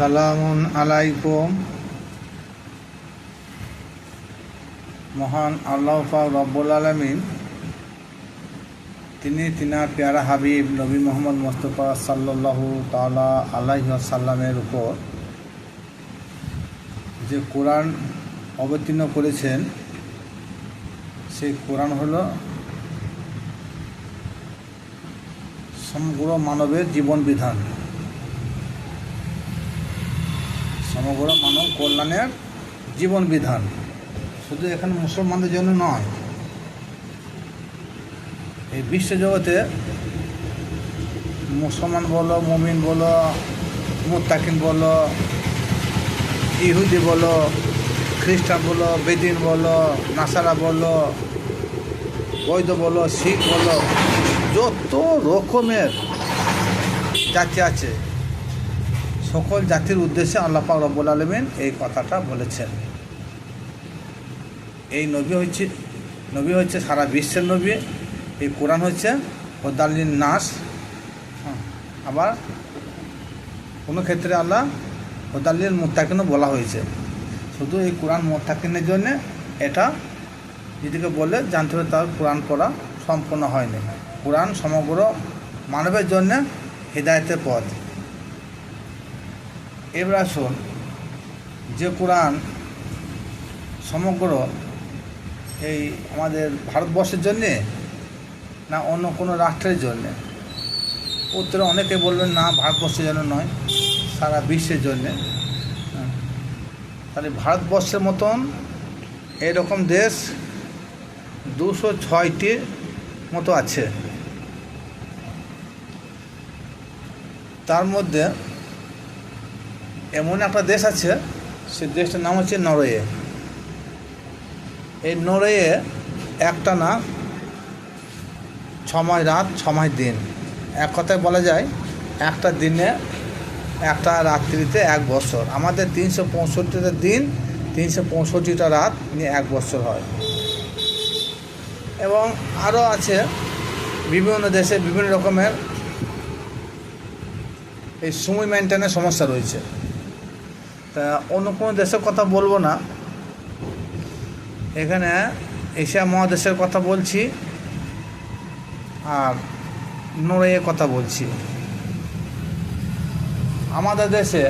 সালামুন আলাইকুম। মহান আল্লাহ রব্বুল আলমিন, তিনি তিনার পেয়ারা হাবিব নবী মোহাম্মদ মোস্তফা সাল্লাল্লাহু তালা আলাইহি সাল্লামের উপর যে কোরআন অবতীর্ণ করেছেন, সেই কোরআন হল সমগ্র মানবের জীবন বিধান। সমগ্র মানব কল্যাণের জীবন বিধান। শুধু এখানে মুসলমানদের জন্য নয়, এই বিশ্বজগতে মুসলমান বলো, মমিন বলো, মুত্তাকিন বলো, ইহুদি বলো, খ্রিস্টান বলো, বেদিন বলো, নাসারা বলো বৈধ বলো, শিখ বলো, যত রকমের জাতি আছে সকল জাতির উদ্দেশ্যে আল্লাহ পাক রব্বুল আলমিন এই কথাটা বলেছেন। এই নবী হচ্ছে নবী হচ্ছে সারা বিশ্বের নবী। এই কোরআন হচ্ছে হদাল্লিন নাস। হ্যাঁ, আবার কোনো ক্ষেত্রে আল্লাহ হদাল্লিন মুত্তাকিনও বলা হয়েছে। শুধু এই কোরআন মুত্তাকিনের জন্য এটা যেদিকে বলে জানতে হবে তার কোরআন পড়া সম্পূর্ণ হয়নি। কোরআন সমগ্র মানবের জন্য হৃদায়তের পথ। এবার আসুন, যে কোরআন সমগ্র এই আমাদের ভারতবর্ষের জন্যে না অন্য কোনো রাষ্ট্রের জন্যে উত্তরে অনেকে বলবেন না, ভারতবর্ষের জন্য নয়, সারা বিশ্বের জন্যে। তাহলে ভারতবর্ষের মতন এরকম দেশ দুশো ছয়টি মতো আছে তার মধ্যে এমন একটা দেশ আছে, সে দেশটার নাম হচ্ছে নরওয়ে। এই নরওয়ে একটা না ছমাস রাত, ছমাস দিন। এক কথায় বলা যায়, একটা দিনে, একটা রাত্রিতে এক বছর। আমাদের তিনশো পঁয়ষট্টিটা দিন, তিনশো পঁয়ষট্টিটা রাত নিয়ে এক বছর হয়। এবং আরও আছে বিভিন্ন দেশে বিভিন্ন রকমের এই সময় মেনটেনের সমস্যা রয়েছে। তা অন্য কোনো দেশের কথা বলব না। এখানে এশিয়া মহাদেশের কথা বলছি আর নরওয়ে কথা বলছি। আমাদের দেশে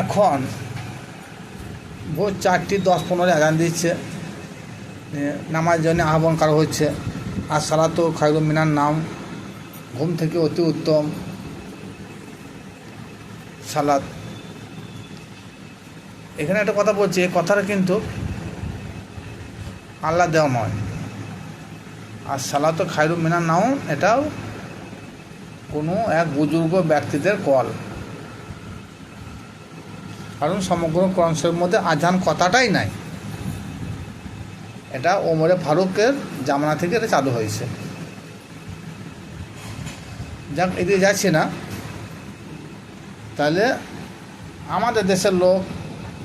এখন ভোর চারটি দশ পনেরো আগান দিচ্ছে নামাজ জন্য আহ্বান করা হচ্ছে আর সালাতো খায়রুল মিনার নাম ঘুম থেকে অতি উত্তম। সালাদ এখানে একটা কথা বলছি, এই কথাটা কিন্তু আল্লাহ দেওয়া নয়। আর সালাতো খায়রু মিনার নাও এটাও কোনো এক বুজুর্গ ব্যক্তিদের কল। কারণ সমগ্র ক্রংশের মধ্যে আজান কথাটাই নাই। এটা ওমরে ফারুকের জামানা থেকে এটা চালু হয়েছে। যাক, এদিকে যাচ্ছি না। তাহলে আমাদের দেশের লোক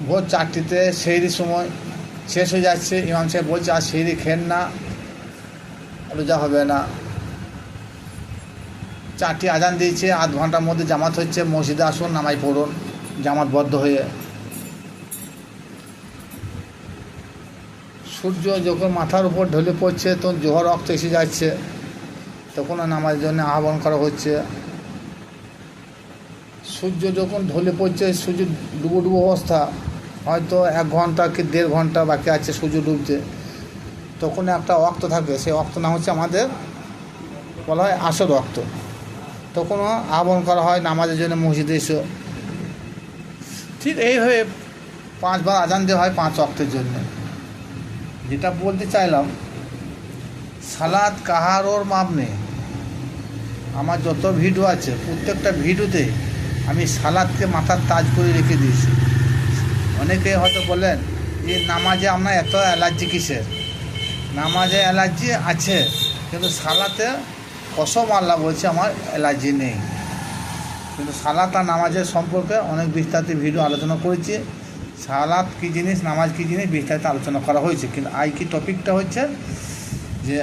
ভোর চারটিতে সেইরি সময় শেষ হয়ে যাচ্ছে। ইমাম সাহেব বলছে, আর সেইরি খেন না, রোজা হবে না। চারটি আজান দিয়েছে, আধ ঘণ্টার মধ্যে জামাত হচ্ছে, মসজিদে আসুন নামাই পড়ুন জামাতবদ্ধ হয়ে। সূর্য যখন মাথার উপর ঢলে পড়ছে, তখন জোহর রক্ত এসে যাচ্ছে। তখন নামাজের জন্য আহ্বান করা হচ্ছে। সূর্য যখন ঢলে পড়ছে সূর্য ডুবো ডুবো অবস্থা। হয়তো এক ঘণ্টা কি দেড় ঘণ্টা বাকি আছে সূর্য ডুবতে। তখন একটা অক্ত থাকে সেই অক্ত নাম হচ্ছে আমাদের বলা হয় আসর রক্ত। তখনও আহ্বান করা হয় নামাজের জন্য মসজিদে এসো। ঠিক এইভাবে পাঁচবার আজান দেওয়া হয় পাঁচ অক্তের জন্য। যেটা বলতে চাইলাম সালাদ কাহারোর মাপ নেই। আমার যত ভিডিও আছে, প্রত্যেকটা ভিডিওতে আমি সালাদকে মাথার তাজ করে রেখে দিয়েছি। অনেকে হয়তো বলেন যে নামাজে আপনার এত অ্যালার্জি কিসের? নামাজে অ্যালার্জি আছে, কিন্তু সালাতে কসম আল্লাহ বলছে, আমার অ্যালার্জি নেই। কিন্তু সালাত আর নামাজের সম্পর্কে অনেক বিস্তারিত ভিডিও আলোচনা করেছি। সালাত কী জিনিস, নামাজ কী জিনিস বিস্তারিত আলোচনা করা হয়েছে। কিন্তু আই কি টপিকটা হচ্ছে যে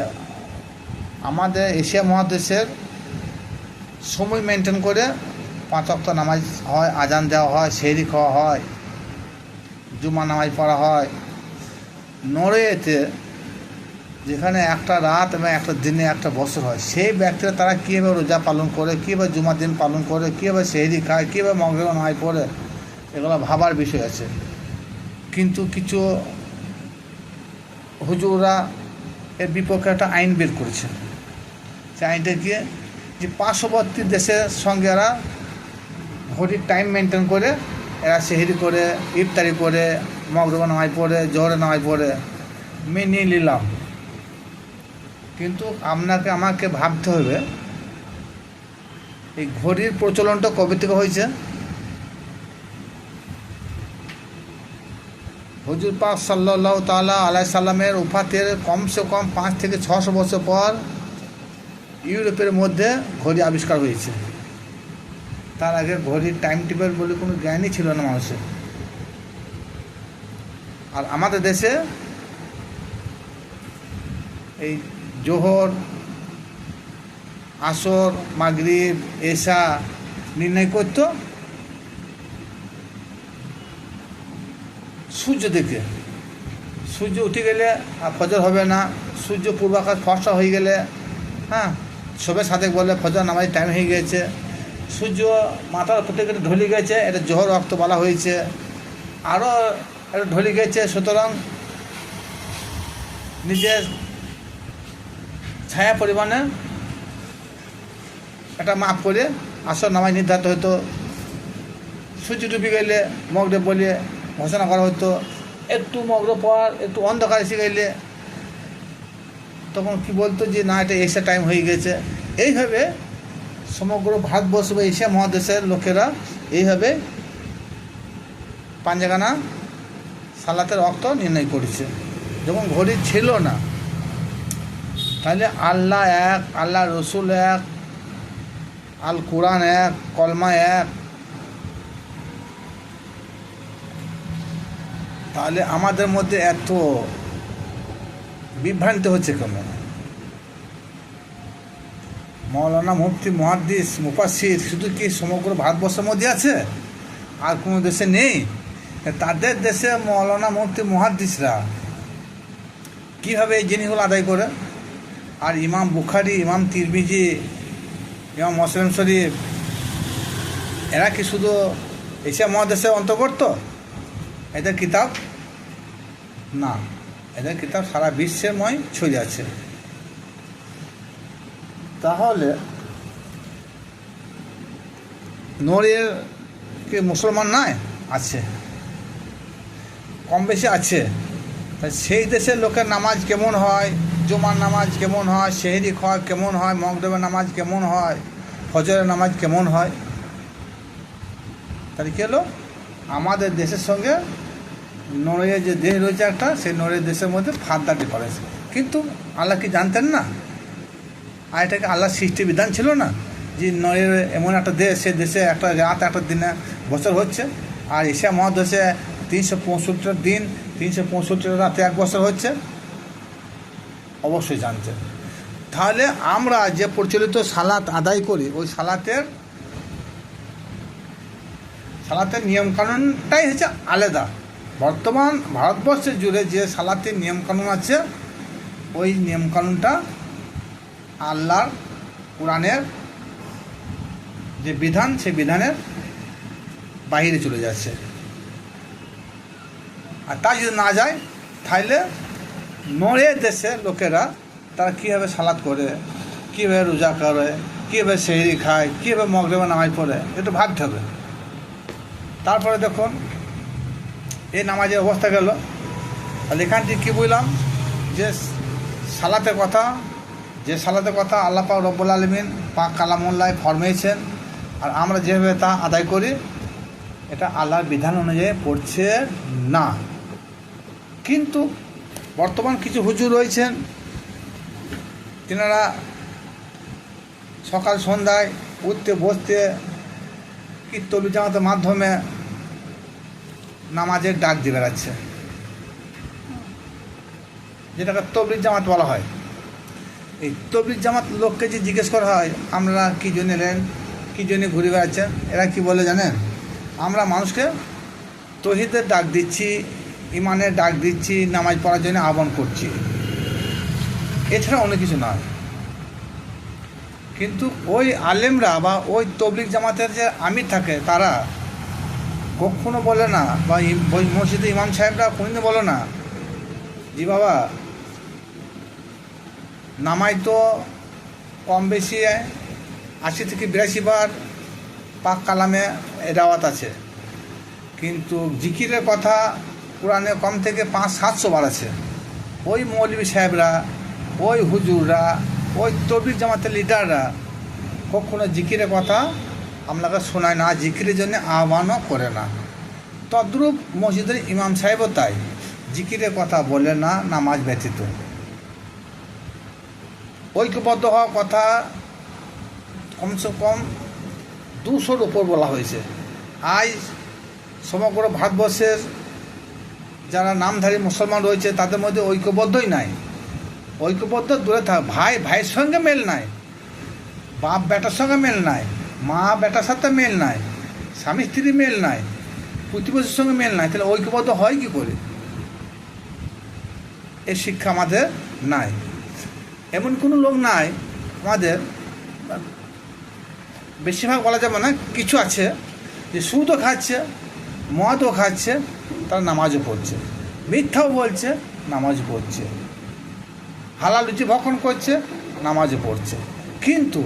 আমাদের এশিয়া মহাদেশের সময় মেনটেন করে পাঁচ অক্ত নামাজ হয়, আজান দেওয়া হয় সেহরি খাওয়া হয়। জুমা নামাজ পড়া হয়। নরওয়েতে যেখানে একটা রাত এবং একটা দিনে একটা বছর হয়, সেই ব্যক্তিরা তারা কীভাবে রোজা পালন করে, কীভাবে জুমার দিন পালন করে, কীভাবে সেহরি খায়, কীভাবে মগরে নামাজ পড়ে, এগুলো ভাবার বিষয় আছে। কিন্তু কিছু হুজুরা এর বিপক্ষে একটা আইন বের করেছে। সে আইনটা কি? যে পার্শ্ববর্তী দেশের সঙ্গে এরা ঘড়ির টাইম মেনটেন করে এরা সেহেরি করে, ইফতারি করে, মগরবা নামাজ পড়ে জোহরে নামাজ পড়ে। মেনে নিলাম। কিন্তু আপনাকে, আমাকে ভাবতে হবে, এই ঘড়ির প্রচলনটা কবে থেকে হয়েছে? হুজুর পাক সাল্লাহ তালা আলাই সাল্লামের উফাতের কমসে কম পাঁচ থেকে ছশো বছর পর ইউরোপের মধ্যে ঘড়ি আবিষ্কার হয়েছে। তার আগে ঘড়ির টাইম টেবিল বলে কোনো জ্ঞানই ছিল না মানুষের। আর আমাদের দেশে এই জোহর, আসর, মাগরিব, এশা নির্ণয় করতো সূর্য দেখে সূর্য উঠে গেলে আর ফজর হবে না। সূর্য পূর্বাকাশ ফর্সা হয়ে গেলে হ্যাঁ সবে সাথে বলে ফজর নামাজ টাইম হয়ে গেছে। সূর্য মাথার থেকে ঢলে গেছে, এটা জোহর রক্ত বলা হয়েছে। আরও এটা ঢলে গেছে, সুতরাং নিজের ছায়া পরিমাণে এটা মাপ করে আসর নামাজ নির্ধারিত হতো। সূর্য ডুবে গেলে মগরে বলে ঘোষণা করা হতো। একটু মগ্র পর একটু অন্ধকার এসে গেলে তখন কি বলতো যে, না, এটা এসে টাইম হয়ে গেছে। এইভাবে সমগ্র ভারতবর্ষ বা এশিয়া মহাদেশের লোকেরা এইভাবে পাঞ্জাগানা সালাতের অক্ত নির্ণয় করেছে। যখন ঘড়ি ছিল না, তাহলে আল্লাহ এক, আল্লাহ রসুল এক, আল কোরআন এক, কলমা এক। তাহলে আমাদের মধ্যে এত বিভ্রান্তি হচ্ছে কেন? মৌলানা মুফতি মহাদ্দিস মুফাসির শুধু কি সমগ্র ভারতবর্ষের মধ্যে আছে? আর কোনো দেশে নেই? তাদের দেশে মৌলানা মুফতি মহাদ্দিসরা কীভাবে এই জিনিসগুলো আদায় করে? আর ইমাম বুখারি, ইমাম তিরমিজি, ইমাম মুসলিম শরীফ, এরা কি শুধু এশিয়া মহাদেশের অন্তর্গত? এদের কিতাব? না। এদের কিতাব সারা বিশ্বেময় ছড়িয়ে আছে। তাহলে নড়ের কি মুসলমান নয় আছে। কম বেশি আছে। সেই দেশের লোকের নামাজ কেমন হয়? জুমার নামাজ কেমন হয়? শেহরি খাওয়া কেমন হয়? মগদেবের নামাজ কেমন হয়? ফজরের নামাজ কেমন হয়? তাহলে কী হলো? আমাদের দেশের সঙ্গে নরওয়ে যে দেশ রয়েছে একটা, সেই নরওয়ে দেশের মধ্যে ফার্দার ডিফারেন্স কিন্তু আল্লাহ কি জানতেন না? আর এটাকে আল্লাহর সৃষ্টি বিধান ছিল না যে নরওয়ে এমন একটা দেশ, সে দেশে একটা রাত, একটা দিনে বছর হচ্ছে। আর এশিয়া মহাদেশে তিনশো পঁয়ষট্টিটা দিন, তিনশো পঁয়ষট্টিটা রাতে এক বছর হচ্ছে। অবশ্যই জানতেন তাহলে আমরা যে প্রচলিত সালাত আদায় করি, ওই সালাতের সালাতের নিয়মকানুনটাই হচ্ছে আলাদা। বর্তমান ভারতবর্ষের জুড়ে যে সালাতের নিয়মকানুন আছে, ওই নিয়মকানুনটা আল্লাহর কোরআনের যে বিধান, সেই বিধানের বাহিরে চলে যাচ্ছে। আর তা যদি না যায় তাহলে নড়ে দেশে লোকেরা তারা কীভাবে সালাদ করে, কীভাবে রোজা করে, কীভাবে সেহরি খায়, কীভাবে মগরেবা নামাজ পড়ে একটু ভাবতে হবে। তারপরে দেখুন, এই নামাজের অবস্থা গেল। তাহলে এখান থেকে কী বুঝলাম যে সালাতের কথা যে সালাতের কথা আল্লাহ পাক রব্বুল আলমিন পাক কালামুল্লাহ ফরমেছেন আর আমরা যেভাবে তা আদায় করি, এটা আল্লাহর বিধান অনুযায়ী পড়ছে না। কিন্তু বর্তমান কিছু হুজুর রয়েছেন, তেনারা সকাল সন্ধ্যায় উঠতে বসতে কীর্তন জামাতের মাধ্যমে নামাজের ডাক দিয়ে বেড়াচ্ছে। যেটাকে তবলিক জামাত বলা হয়। এই তবলিক জামাত লোককে যে জিজ্ঞেস করা হয়, আমরা কী জন্য এলেন? কী জন্য ঘুরে বেড়াচ্ছেন? এরা কি বলে জানেন? আমরা মানুষকে তহিদের ডাক দিচ্ছি ইমানের ডাক দিচ্ছি, নামাজ পড়ার জন্য আহ্বান করছি। এছাড়া অন্য কিছু নয়। কিন্তু ওই আলেমরা বা ওই তবলিক জামাতের যে আমির থাকে, তারা কখনো বলে না বা মসজিদে ইমাম সাহেবরা কোনোদিন বলে না, জি বাবা নামাই তো কম বেশি আশি থেকে বিরাশি বার পাক কালামে এরাওয়াত আছে। কিন্তু জিকিরের কথা কোরআনে কম থেকে পাঁচ, সাতশো বার আছে। ওই মৌলবী সাহেবরা, ওই হুজুররা, ওই তবলিক জামাতের লিডাররা কখনো জিকিরের কথা আপনাকে শোনায় না, জিকিরের জন্য আহ্বানও করে না। তদ্রূপ মসজিদের ইমাম সাহেবও তাই। জিকিরের কথা বলে না, নামাজ ব্যতীত। ঐক্যবদ্ধ হওয়ার কথা কমসে কম দুশোর উপর বলা হয়েছে। আজ সমগ্র ভারতবর্ষের যারা নামধারী মুসলমান রয়েছে, তাদের মধ্যে ঐক্যবদ্ধই নাই। ঐক্যবদ্ধ দূরে থাক, ভাই, ভাইয়ের সঙ্গে মেল নাই, বাপ, বেটার সঙ্গে মেল নাই, মা, বেটার সাথে মেল নাই, স্বামী, স্ত্রী মেল নাই, প্রতিবেশীর সঙ্গে মেল নাই, তাহলে ঐক্যবদ্ধ হয় কি করে? এই শিক্ষা আমাদের নাই। এমন কোনো লোক নাই, আমাদের বেশিরভাগ বলা যাবে না, কিছু আছে যে সুদও খাচ্ছে, মদও খাচ্ছে, তারা নামাজও পড়ছে। মিথ্যাও বলছে নামাজ পড়ছে। হালাল রুচি ভক্ষণ করছে, নামাজও পড়ছে। কিন্তু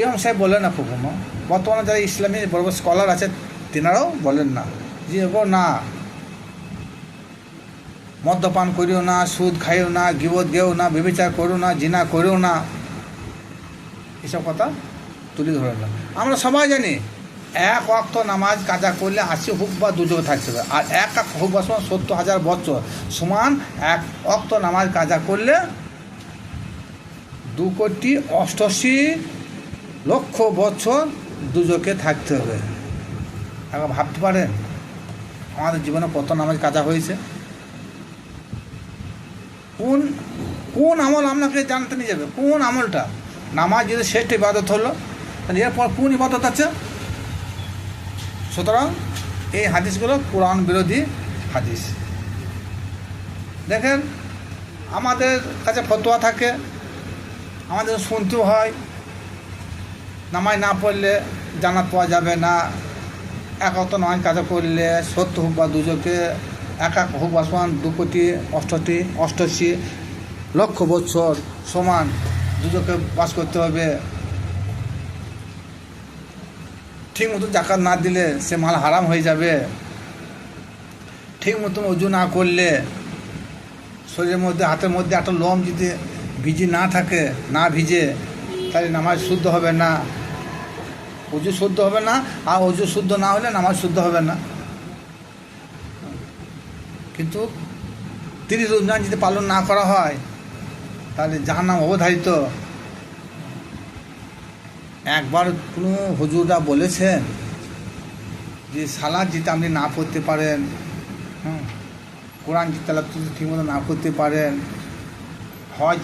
ইমাম সাহেব বলেন না কখনো বর্তমানে যারা ইসলামী বড় বড় স্কলার আছে, তেনারাও বলেন না যে গো না মদ্যপান করিও না, সুদ খাইও না, গিবত গেও না বিবেচার করো না, জিনা করিও না। এসব কথা তুলে ধরে না আমরা সবাই জানি, এক অক্ত নামাজ কাজা করলে আশি হুক বা দুযোগে থাকতে হবে। আর এক এক হুক বা সমান সত্তর হাজার বছর সমান এক অক্ত নামাজ কাজা করলে দু কোটি অষ্টআশি লক্ষ বছর দুযোগে থাকতে হবে। এখন ভাবতে পারেন, আমাদের জীবনে কত নামাজ কাজা হয়েছে? কোন কোন আমল আপনাকে জানতে নিয়ে যাবে? কোন আমলটা? নামাজ যদি শ্রেষ্ঠ ইবাদত হলো, তাহলে এরপর কোন ইবাদত আছে? সুতরাং এই হাদিসগুলো কোরআন বিরোধী হাদিস। দেখেন, আমাদের কাছে ফতোয়া থাকে, আমাদের শুনতেও হয়, নামাজ না পড়লে জানাত পাওয়া যাবে না, এক অত নয় কাজা করলে সত্য হোক বা দুজকে এক এক হোক বা সমান দু কোটি, অষ্টটি, অষ্টআশি লক্ষ বছর সমান দুজকে বাস করতে হবে। ঠিক মতো জাকাত না দিলে সে মাল হারাম হয়ে যাবে। ঠিক মতন অজু না করলে শরীরের মধ্যে, হাতের মধ্যে একটা লোম যদি ভিজি না থাকে, না ভিজে, তাহলে নামাজ শুদ্ধ হবে না। অজু শুদ্ধ হবে না, আর অজু শুদ্ধ না হলে নামাজ শুদ্ধ হবে না। কিন্তু তিরিশ রমজান যদি পালন না করা হয়, তাহলে যাহার নাম অবধারিত। একবার কোনো হুজুররা বলেছেন যে, সালাদ যদি আপনি না পড়তে পারেন, হুম, কোরআন তালাপ যদি ঠিকমতো না করতে পারেন, হজ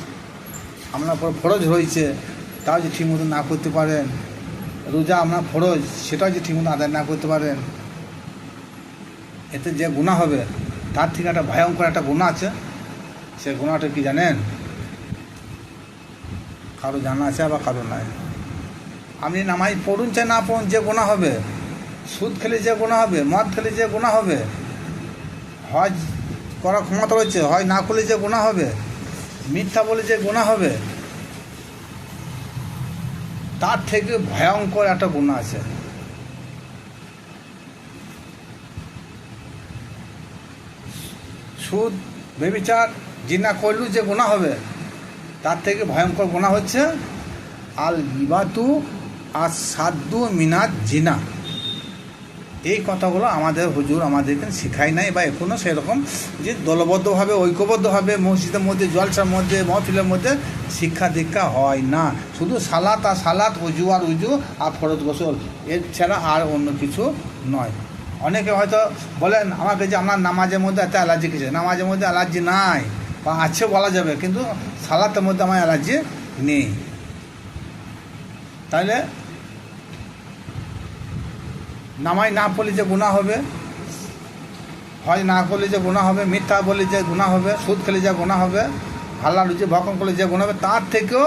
আপনার উপর ফরজ রয়েছে, তাও যদি ঠিকমতো না করতে পারেন, রোজা আপনার ফরজ, সেটাও যদি ঠিকমতো আদায় না করতে পারেন, এতে যে গুণা হবে। তার থেকে একটা ভয়ঙ্কর একটা গুণা আছে। সে গুণাটা কি জানেন? কারও জানা আছে আবার কারও নাই। আপনি নামাজ পড়ুন চাই, না পড়ুন, যে গোনা হবে। সুদ খেলে যে গোনা হবে, মদ খেলে যে গোনা হবে। হজ করার ক্ষমতা রয়েছে হয় না করলে যে গোনা হবে। মিথ্যা বলে যে গোনা হবে। তার থেকে ভয়ঙ্কর একটা গুণা আছে। সুদ বেবিচার জিনা করলেও যে গোনা হবে, তার থেকে ভয়ঙ্কর গোনা হচ্ছে আল গিবাতু আর সাদ্দু মিনাত জিনা। এই কথাগুলো আমাদের হুজুর আমাদেরকে শেখায় নাই বা এখনও সেরকম যে দলবদ্ধভাবে, ঐক্যবদ্ধভাবে, মসজিদের মধ্যে, জলসার মধ্যে, মহফিলের মধ্যে শিক্ষা দীক্ষা হয় না। শুধু সালাত আর সালাত উজু আর উজু আর ফরত গোসল এছাড়া আর অন্য কিছু নয়। অনেকে হয়তো বলেন, আমাকে যে আমার নামাজের মধ্যে এত অ্যালার্জি কিছু নামাজের মধ্যে অ্যালার্জি নাই। বা আছে বলা যাবে, কিন্তু সালাতের মধ্যে আমার অ্যালার্জি নেই। তাহলে নামাই না পড়লে যে গুণা হবে, হয় না করলে যে গুণা হবে, মিথ্যা বলে যে গুণা হবে, সুদ খেলে যে গুণা হবে, হাল্লা লুচি, ভক্ষণ করলে যে গুণা হবে, তার থেকেও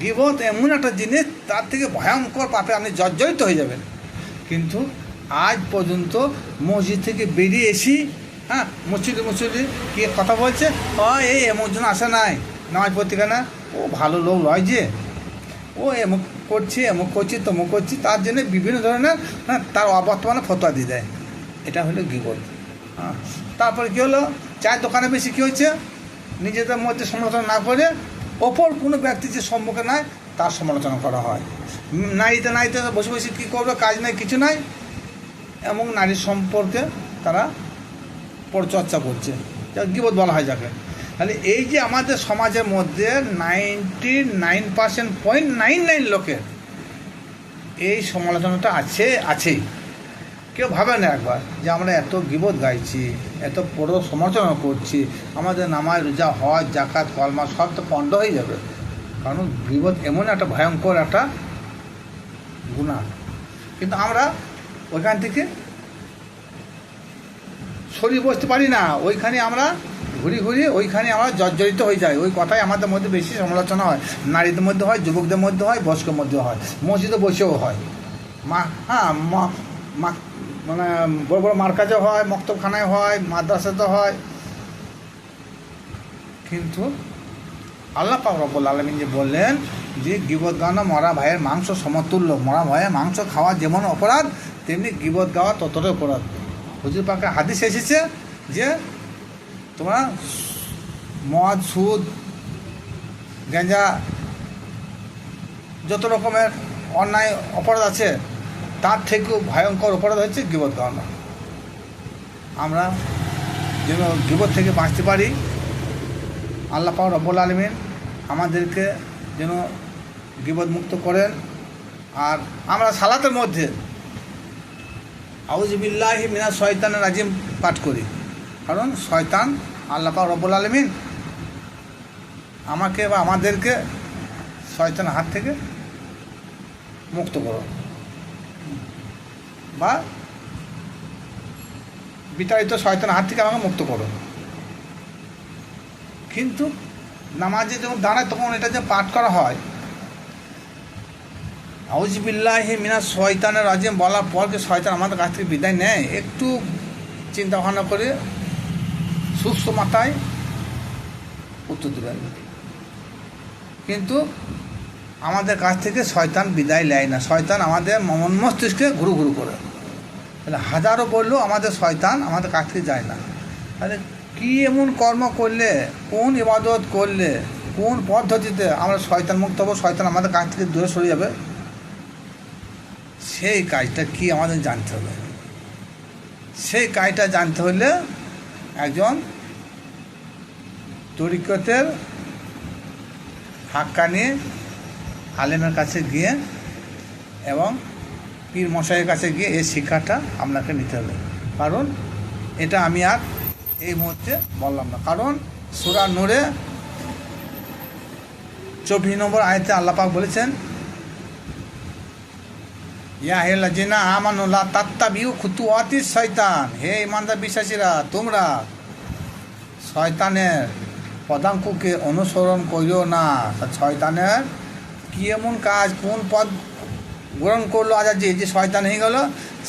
বিপদ এমন একটা জিনিস, তার থেকে ভয়ঙ্কর পাপে আপনি জর্জরিত হয়ে যাবেন। কিন্তু আজ পর্যন্ত মসজিদ থেকে বেরিয়ে এসি হ্যাঁ মুসিদি মুসিদি কে কথা বলছে ও এই এমন জন আসে নাই নামাজ পড়তে কেন? ও ভালো লোক নয় যে। ও এমুক করছে এমুক করছি তমুক করছি তার জন্য বিভিন্ন ধরনের হ্যাঁ তার অবর্তমানে ফতোয়া দিয়ে দেয়। এটা হলো গিবত হ্যাঁ। তারপরে কী হলো? চায়ের দোকানে বেশি কী হচ্ছে? নিজেদের মধ্যে সমালোচনা না করে ওপর কোনো ব্যক্তি যে সম্মুখে নাই তার সমালোচনা করা হয়। উম, নারীতে নারীতে বসে বসে কী করবে? কাজ নাই কিছু নাই। এবং নারীর সম্পর্কে তারা পরিচর্চা করছে। যা গিবত বলা হয় যাকে। তাহলে এই যে আমাদের সমাজের মধ্যে ninety nine percent point nine nine লোকের এই সমালোচনাটা আছে, আছেই। কেউ ভাবে না একবার যে আমরা এত গিবত গাইছি, এত বড় সমালোচনা করছি, আমাদের নামাজ রোজা, হজ জাকাত কলমা, সব তো পণ্ড হয়ে যাবে। কারণ গিবত এমন একটা ভয়ঙ্কর একটা গুণা। কিন্তু আমরা ওইখান থেকে সরিয়ে বসতে পারি না। ওইখানে আমরা ঘুরি ঘুরি ওইখানে আমরা জর্জরিত হয়ে যাই। ওই কথাই আমাদের মধ্যে বেশি সমালোচনা হয়। নারীদের মধ্যে হয়, যুবকদের মধ্যে হয়, বয়স্কের মধ্যে হয়। মসজিদে বসেও হয়। মা হ্যাঁ মানে বড় বড় মার্কাজে হয়, মক্তবখানায় হয় মাদ্রাসাতে হয়। কিন্তু আল্লাহ রব্বুল আলমিন যে বললেন যে গিবত মরা ভাইয়ের মাংস সমতুল্য, মরা ভাইয়ের মাংস খাওয়া যেমন অপরাধ তেমনি গিবত গাওয়া ততটাই অপরাধ। হুজুর পাকে হাদিস এসেছে যে তোমার মদ, সুদ গেঞ্জা যত রকমের অন্যায় অপরাধ আছে, তার থেকেও ভয়ঙ্কর অপরাধ হচ্ছে গিবত গাওয়ানো আমরা যেন গিবত থেকে বাঁচতে পারি, আল্লাহ পাক রব্বুল আলমিন আমাদেরকে যেন গিবত মুক্ত করেন। আর আমরা সালাতের মধ্যে আউজবিল্লাহি মিনা শয়তানের রাজিম পাঠ করি। কারণ শয়তান আল্লাহ পাক রব্বুল আলমিন আমাকে বা আমাদেরকে শয়তানের হাত থেকে মুক্ত করো। বা বিতাড়িত শয়তান হাত থেকে আমাকে মুক্ত করো। কিন্তু নামাজে যখন দাঁড়ায় তখন এটা যে পাঠ করা হয় আউজবিল্লাহি মিনা শয়তানের রাজিম বলার পর যে শয়তান আমাদের কাছ থেকে বিদায় নেয়, একটু চিন্তা ভাবনা করে সুস্থ মাথায় উত্তর দেবেন। কিন্তু আমাদের কাছ থেকে শয়তান বিদায় নেয় না। শয়তান আমাদের মন মস্তিষ্কে ঘুরু ঘুরু করে। তাহলে হাজারো বললেও আমাদের শয়তান আমাদের কাছ থেকে যায় না। তাহলে কী এমন কর্ম করলে, কোন ইবাদত করলে, কোন পদ্ধতিতে আমরা শয়তান মুক্ত হব, শয়তান আমাদের কাছ থেকে দূরে সরে যাবে? সেই কাজটা কি আমাদের জানতে হবে? সেই কাজটা জানতে হলে একজন তরিকতের হাক্কানি আলেমের কাছে গিয়ে এবং পীর মশাইয়ের কাছে গিয়ে এই শিক্ষাটা আপনাকে নিতে হবে। কারণ এটা আমি আর এই মুহূর্তে বললাম না। কারণ সুরা নূরে চব্বিশ নম্বর আয়তে আল্লাপাক বলেছেন ইয়া হে লাজিনা আমানুল্লাহ তাত্তা বিউ খুতু অতীত শয়তান। হে ইমানদার বিশ্বাসীরা, তোমরা শয়তানের পদাঙ্ককে অনুসরণ করিও না। শয়তানের কী এমন কাজ, কোন পদ গ্রহণ করল আজ যে যে শয়তান হয়ে গেল,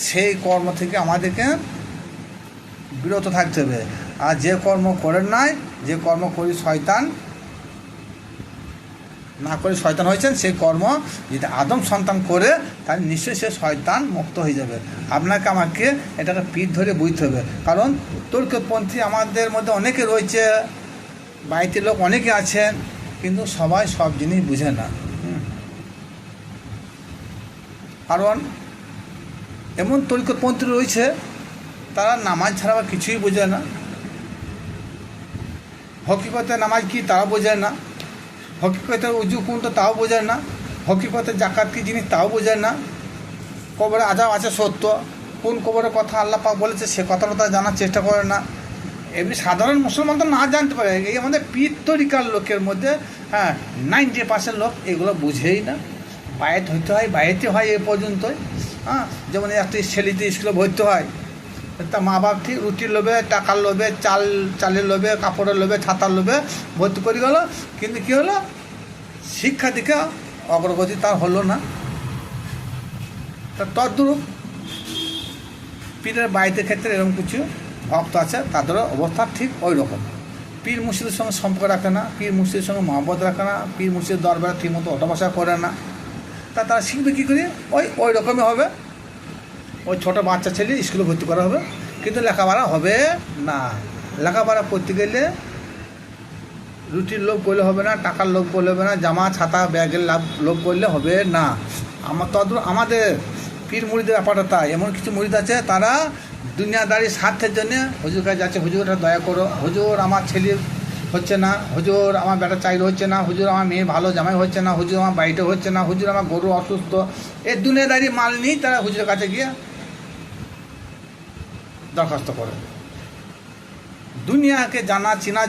সেই কর্ম থেকে আমাদেরকে বিরত থাকতে হবে। আর যে কর্ম করেন নাই, যে কর্ম করি শয়তান না করে শয়তান হয়েছেন সেই কর্ম যদি আদম সন্তান করে, তাহলে নিশ্চয়ই সে শয়তান মুক্ত হয়ে যাবে। আপনাকে আমাকে এটাকে পিঠ ধরে বুঝতে হবে। কারণ তুর্কপন্থী আমাদের মধ্যে অনেকে রয়েছে, বাড়িতে লোক অনেকে আছেন, কিন্তু সবাই সব জিনিস বুঝে না। কারণ এমন তরিকতপন্থী রয়েছে, তারা নামাজ ছাড়া কিছুই বোঝে না। হকিকতে নামাজ কি তারা বোঝে না। হকিকতে উজু কোনটা তাও বোঝায় না। হকিকতে জাকাত কি জিনিস তাও বোঝায় না। কবরে আজাব আছে সত্য। কোন কবরের কথা আল্লাহ পাক বলেছে সে কথাটা তারা জানার চেষ্টা করে না। এমনি সাধারণ মুসলমান তো না জানতে পারে। এই আমাদের পিত্তরিকার লোকের মধ্যে হ্যাঁ নাইনটি পার্সেন্ট লোক এগুলো বুঝেই না। বাইরে হইতে হয় বাইরেতে হয় এ পর্যন্তই। হ্যাঁ যেমন একটি ছেলেটি স্কুলে ভর্তি হয় তা মা বাপ ঠিক রুটির লোভে, টাকার লোভে, চাল, চালের লোভে, কাপড়ের লোভে, ছাতার লোভে ভর্তি করে গেল। কিন্তু কী হলো? শিক্ষা দিকে অগ্রগতি তার হলো না। তা তদ্রূপ পীরের বাড়িতে ক্ষেত্রে এরকম কিছু ভক্ত আছে তাদেরও অবস্থা ঠিক ওই রকম। পীর মুর্শিদের সঙ্গে সম্পর্ক রাখে না, পীর মুর্শিদের সঙ্গে মহব্বত রাখে না, পীর মুর্শিদের দরবারে ঠিকমতো অটোবাসা করে না। তা তারা শিখবে কী করে? ওই ওই রকমই হবে। ওই ছোটো বাচ্চা ছেলে স্কুলে ভর্তি করা হবে, কিন্তু লেখাপড়া হবে না। লেখাপড়া করতে গেলে রুটির লোভ করলে হবে না, টাকার লোভ করলে হবে না, জামা, ছাতা, ব্যাগের লাভ, লোভ করলে হবে না। আমার তদ আমাদের পীর মুড়িদের ব্যাপারটা তাই। এমন কিছু মুড়িদ আছে, তারা দুনিয়াদারি স্বার্থের জন্যে, হুজুর কাছে যাচ্ছে, হুজুর এটা দয়া করো, হুজুর আমার ছেলে হচ্ছে না, হুজুর আমার বেটা চাকরি হচ্ছে না, হুজুর আমার মেয়ে ভালো জামাই হচ্ছে না, হুজুর আমার বাড়িটা হচ্ছে না, হুজুর আমার গরু অসুস্থ। এই দুনিয়াদারি মাল নিয়েই তারা হুজুরের কাছে গিয়ে দরখাস্ত করে। দুনিয়াকে জানা চেনা